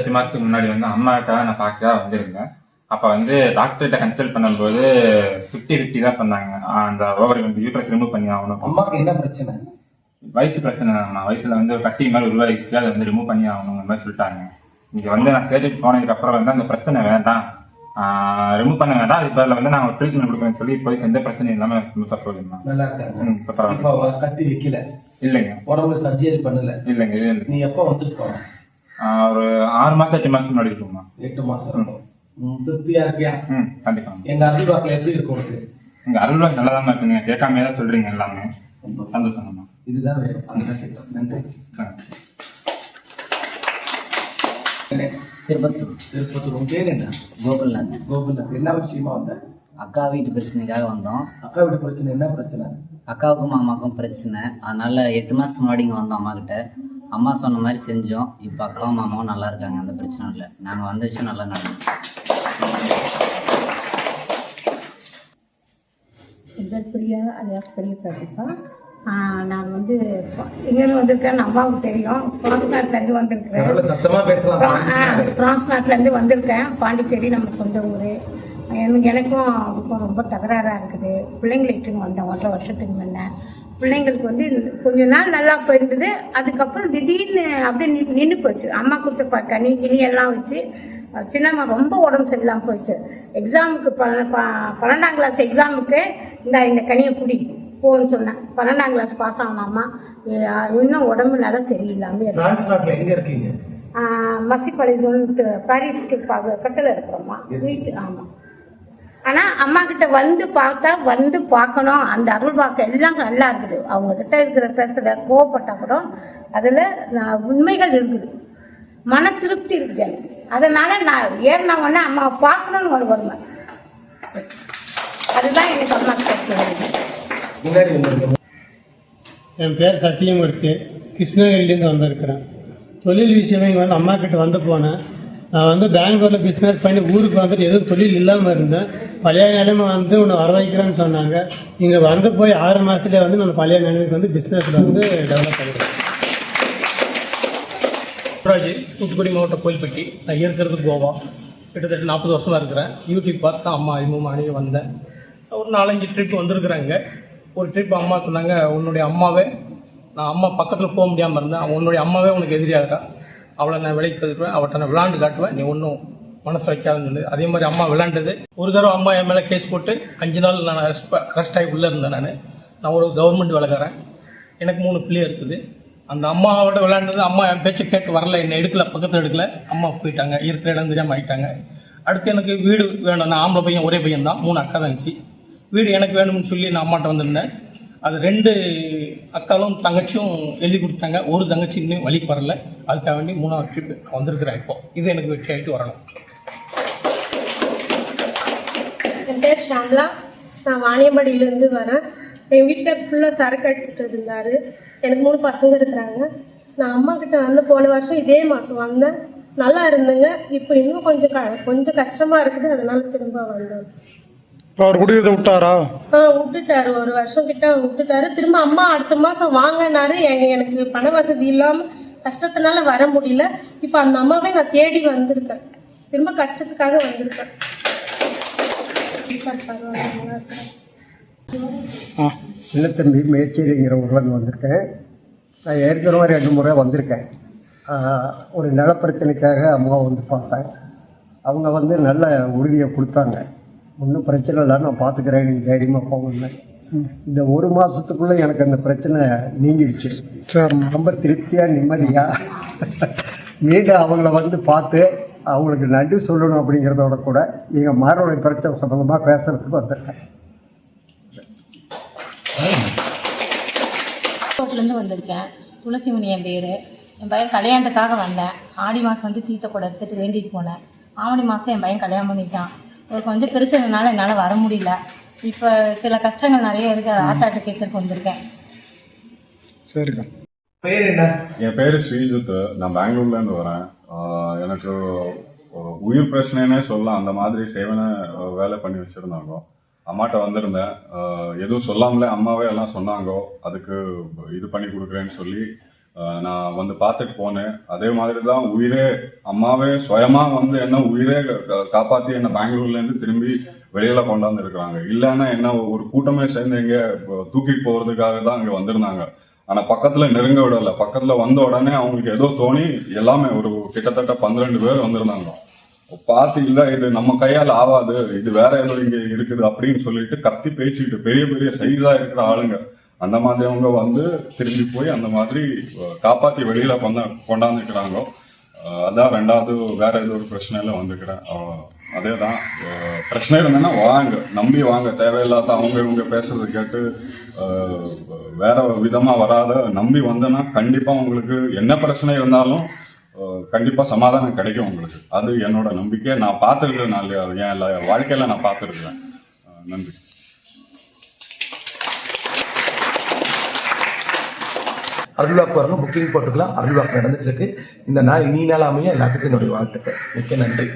எட்டு மாதத்துக்கு முன்னாடி வந்து அம்மாக்காக நான் பார்க்க வந்திருந்தேன். அப்போ வந்து டாக்டர்கிட்ட கன்சல்ட் பண்ணும்போது ஃபிஃப்டி ஃபிஃப்டி தான் பண்ணாங்க அந்த ஓவரி வந்து யூட்ரஸ் ரிமூவ் பண்ணி ஆகணும். அம்மாக்கு என்ன பிரச்சனை? வயிற்று பிரச்சனை நான் வயிற்றுல வந்து கட்டி மாதிரி உருவாகிச்சு அதை வந்து ரிமூவ் பண்ணி ஆகணுங்கிற மாதிரி சொல்லிட்டாங்க. இங்கே வந்து நான் கேட்டுட்டு போனதுக்கு அப்புறம் வந்து அந்த பிரச்சனை வேண்டாம். ரிமூவ் பண்ண வேண்டாம். அதுக்கு பதில் வந்து நான் ட்ரீட்மெண்ட் கொடுக்குறேன்னு சொல்லி இப்போதைக்கு எந்த பிரச்சனையும் இல்லாமல் ஸ்மூத்தாக போகுதுண்ணா நல்லா இருக்காங்க. இப்போ இப்போ கத்தி வைக்கல. இல்லைங்க. உடம்புல சர்ஜரி பண்ணல. இல்லைங்க இது நீ எப்போ வந்துட்டு போன? ஆஹ் ஒரு ஆறு மாதம் எட்டு மாதம் முன்னாடி இருக்குமா? எட்டு மாசம். திருப்தியா இருக்கியா? ம் கண்டிப்பாங்க எங்க அருள்வாக்கில் எப்படி இருக்கும் உனக்கு? இங்க அருள்வாக்கு நல்லா தான் இருக்குங்க. கேட்காம தான் சொல்றீங்க எல்லாமே. சந்தோஷம்மா. இதுதான் வேணும். அதுதான் கேட்டோம் நன்றி திருப்பத்தூர். திருப்பத்தூர். உன் பேர் என்ன? கோகுல்நாத். கோகுல்நாத். என்ன விஷயமா வந்த? அக்கா வீட்டு பிரச்சனைக்காக வந்தோம். அக்கா வீட்டு பிரச்சனை என்ன பிரச்சனை? அக்காவுக்கும் அம்மாவுக்கும் பிரச்சனை. அதனால எட்டு மாதத்துக்கு முன்னாடி இங்கே வந்தோம் அம்மா கிட்ட அம்மா சொன்ன மாதிரி செஞ்சோம். இப்போ அக்காவும் மாமாவும் நல்லா இருக்காங்க. அந்த பிரச்சனை இல்லை. நாங்கள் வந்த விஷயம் நல்லா பேர் பிரியா அலியாஸ் பெரிய பிரதீபா. நான் வந்து இங்கேருந்து வந்திருக்கேன். அம்மாவுக்கு தெரியும். பிரான்ஸ் நாட்டிலேருந்து வந்திருக்கிறேன் பிரான்ஸ் நாட்டிலேருந்து வந்திருக்கேன். பாண்டிச்சேரி நம்ம சொந்த ஊர். எனக்கு எனக்கும் அதுக்கும் ரொம்ப தகராறாக இருக்குது. பிள்ளைங்களை இட்டுன்னு வந்தேன். ஒன்றரை வருஷத்துக்கு முன்ன. பிள்ளைங்களுக்கு வந்து இந்த- கொஞ்ச நாள் நல்லா போயிருந்தது. அதுக்கப்புறம் திடீர்னு அப்படியே நின்று போச்சு. அம்மா கொடுத்த ப- கனி எல்லாம் வச்சு சின்னம்மா ரொம்ப உடம்பு சரியில்லாமல் போயிடுச்சு. எக்ஸாமுக்கு பன்னெண்டாம் கிளாஸ் எக்ஸாமுக்கு இந்த இந்த கனியை குடி போன்னு சொன்னேன். பன்னெண்டாம் கிளாஸ் பாஸ் ஆனாமா இன்னும் உடம்பு நல்லா சரியில்லாமல் இருக்கீங்க? மசிப்பாளையம்ட்டு பாரிஸ்க்கு பக்கத்தில் இருக்கிறோம்மா. வீட்டு ஆமாம் ஆனால் அம்மா கிட்ட வந்து பார்த்தா வந்து பார்க்கணும். அந்த அருள் வாக்கு எல்லாம் நல்லா இருக்குது. அவங்க கிட்ட இருக்கிற பேசுகிற கோவப்பட்டா கூட அதில் உண்மைகள் இருக்குது. மன திருப்தி இருக்குது எனக்கு. அதனால நான் ஏறினா உடனே அம்மாவை பார்க்கணும்னு ஒரு வருமை அதுதான் எனக்கு அம்மா கிடைக்கிறது என் பேர் சத்தியமூர்த்தி. கிருஷ்ணகிரிலேருந்து வந்திருக்கிறேன். தொழில் விஷயமா இங்கே வந்து அம்மா கிட்ட வந்து போனேன். நான் வந்து பெங்களூரில் பிஸ்னஸ் பண்ணி ஊருக்கு வந்துட்டு எதுவும் தொழில் இல்லாமல் இருந்தேன். பழைய நிலைமை வந்து உன்னை வர வைக்கிறேன்னு சொன்னாங்க. இங்கே வந்து போய் ஆறு மாதத்துலேயே வந்து நான் பழைய நிலைமைக்கு வந்து பிஸ்னஸில் வந்து டெவலப் பண்ணிடுறேன் ராஜ் தூத்துக்குடி மாவட்டம் கோயில்பட்டி. நான் இருக்கிறது கோவா. கிட்டத்தட்ட நாற்பது வருஷமா இருக்கிறேன். யூடியூப் பார்த்து தான் அம்மா அறிமுகம் அணுகி வந்தேன். ஒரு நாலஞ்சு ட்ரிப் வந்திருக்கிறாங்க ஒரு ட்ரிப் அம்மா சொன்னாங்க உன்னுடைய அம்மாவே நான் அம்மா பக்கத்தில் போக முடியாமல் இருந்தேன். உன்னுடைய அம்மாவே உனக்கு எதிரியாகிறா அவளை நான் விலைக்கு தருவேன் அவட்ட நான் விளாண்டு காட்டுவேன். நீ ஒன்றும் மனசு வைக்காதுன்னு அதே மாதிரி அம்மா விளாண்டது. ஒரு தடவை அம்மா என் மேலே கேஸ் போட்டு அஞ்சு நாள் நான் அரெஸ்ட் அரெஸ்ட் ஆகி உள்ளே இருந்தேன் நான். நான் ஒரு கவர்மெண்ட் வேலைக்காரன். எனக்கு மூணு பிள்ளை இருக்குது. அந்த அம்மாவோட விளையாண்டது அம்மா என் பேச்சு கேட்டு வரல என்னை எடுக்கல பக்கத்தில் எடுக்கல. அம்மா போயிட்டாங்க இருக்கிற இடம் தெரியாமல் ஆயிட்டாங்க. அடுத்து எனக்கு வீடு வேணும். நான் ஆம்பளை பையன் ஒரே பையன் தான். மூணு அக்கா தான் இருந்துச்சு. வீடு எனக்கு வேணும்னு சொல்லி நான் அம்மாட்ட வந்திருந்தேன். அது ரெண்டு அக்காலும் தங்கச்சியும் எழுதி கொடுத்தாங்க ஒரு தங்கச்சி இன்னும் வழிக்கு வரல. அதுக்காக வேண்டி மூணாவது ட்ரிப் வந்திருக்கிறேன் இப்போ. இது எனக்கு வெற்றி ஆகிட்டு வரணும். என் பேர் ஷாம்லா. நான் வாணியம்பாடியிலேருந்து வரேன். என் வீட்டில் ஃபுல்லாக சரக்கு அடிச்சுட்டு இருந்தார். எனக்கு மூணு பசங்க இருக்கிறாங்க. நான் அம்மா கிட்ட வந்து போன வருஷம் இதே மாதம் வந்தேன். நல்லா இருந்தேங்க. இப்போ இன்னும் கொஞ்சம் க கொஞ்சம் கஷ்டமாக இருக்குது. அதனால திரும்ப வந்தேன். அவர் குடிக்கிறத விட்டாரா? ஆ விட்டுட்டாரு. ஒரு வருஷம் கிட்ட விட்டுட்டாரு. திரும்ப அம்மா அடுத்த மாதம் வாங்கினாரு. எனக்கு பண வசதி இல்லாமல் கஷ்டத்தினால வர முடியல. இப்போ அந்த அம்மாவே நான் தேடி வந்திருக்கேன். திரும்ப கஷ்டத்துக்காக வந்திருக்கேன். இருக்கிறேன் சின்னத்தம்பி மேச்சேரிங்கிற ஊர்லேருந்து வந்திருக்கேன். நான் ஏற்கனவே ரெண்டு முறை வந்திருக்கேன். ஒரு நிலப்பிரச்சனைக்காக அம்மா வந்து பார்த்தேன். அவங்க வந்து நல்ல உறுதியை கொடுத்தாங்க. ஒன்றும் பிரச்சனை இல்லை நான் பார்த்துக்கிறேன் நீங்கள் தைரியமாக போகணுன்னு இந்த ஒரு மாதத்துக்குள்ளே எனக்கு அந்த பிரச்சனை நீங்கிடுச்சு. சரிண்ணா. ரொம்ப திருப்தியாக நிம்மதியாக மீண்டும் அவங்கள வந்து பார்த்து அவங்களுக்கு நன்றி சொல்லணும் அப்படிங்கிறதோட கூட எங்கள் மாரோட பிரச்சனை சம்மந்தமாக பேசுகிறதுக்கு வந்திருக்கேன். ரோட்லேருந்து வந்திருக்கேன். துளசிமணி என் பேர். என் பையன் கல்யாணத்துக்காக வந்தேன். ஆடி மாதம் வந்து தீத்த கூட எடுத்துகிட்டு வேண்டிட்டு போனேன். ஆவணி மாதம் என் பையன் கல்யாணம் பண்ணிட்டான். ஒரு கொஞ்சம் பிரச்சனைனால என்னால் வர முடியல. இப்போ சில கஷ்டங்கள் நிறைய இருக்குது அதை ஆத்தாட்ட கேட்கறதுக்கு வந்திருக்கேன். சரிக்கா. பேர் என்ன? என் பேர் ஸ்ரீஜித் நான் பெங்களூர்ல இருந்து வரேன். எனக்கு உயிர் பிரச்சனைனே சொல்லலாம். அந்த மாதிரி சேவனை வேலை பண்ணி வச்சிருந்தாங்க. அம்மாட்ட வந்திருந்தேன். எதுவும் சொல்லாமலே அம்மாவே எல்லாம் சொன்னாங்க. அதுக்கு இது பண்ணி கொடுக்குறேன்னு சொல்லி நான் வந்து பார்த்துட்டு போனேன். அதே மாதிரி தான் உயிரே அம்மாவே சுயமா வந்து என்ன உயிரே காப்பாற்றி என்ன பெங்களூர்லேருந்து திரும்பி வெளியில கொண்டாந்து இருக்கிறாங்க இல்லைன்னா என்ன ஒரு கூட்டமே சேர்ந்து இங்கே தூக்கிட்டு போகிறதுக்காக தான் இங்கே வந்திருந்தாங்க. ஆனா பக்கத்துல நெருங்க விடல. பக்கத்துல வந்த உடனே அவங்களுக்கு ஏதோ தோணி எல்லாமே ஒரு கிட்டத்தட்ட பன்னிரெண்டு பேர் வந்திருந்தாங்க. பார்த்து இல்ல இது நம்ம கையால் ஆவாது. இது வேற ஏதோ இங்க இருக்குது அப்படின்னு சொல்லிட்டு கத்தி பேசிட்டு பெரிய பெரிய சைஸா இருக்கிற ஆளுங்க. அந்த மாதிரி அவங்க வந்து திரும்பி போய் அந்த மாதிரி காப்பாற்றி வெளியில் கொண்டா கொண்டாந்துக்கிறாங்க அதான் ரெண்டாவது வேற ஏதோ ஒரு பிரச்சனையில வந்துக்கிறேன் அதே தான் பிரச்சனை இருந்ததுன்னா வாங்க நம்பி வாங்க. தேவையில்லாத அவங்க இவங்க பேசுறது கேட்டு வேற விதமாக வராத நம்பி வந்தேன்னா கண்டிப்பாக உங்களுக்கு என்ன பிரச்சனை இருந்தாலும் கண்டிப்பாக சமாதானம் கிடைக்கும் உங்களுக்கு. அது என்னோட நம்பிக்கை நான் பார்த்துருக்கேன் நான் என் வாழ்க்கையில் நான் பார்த்துருக்குறேன். நன்றி. அருள்வாக்கு வரணும் புக்கிங் போட்டுக்கலாம். அருள்வாக்கு நடந்துட்டு இருக்கு இந்த நாள் இனி நாள் அமைய எல்லாத்துக்கும் என்னுடைய வாழ்த்துக்கள். மிக்க நன்றி.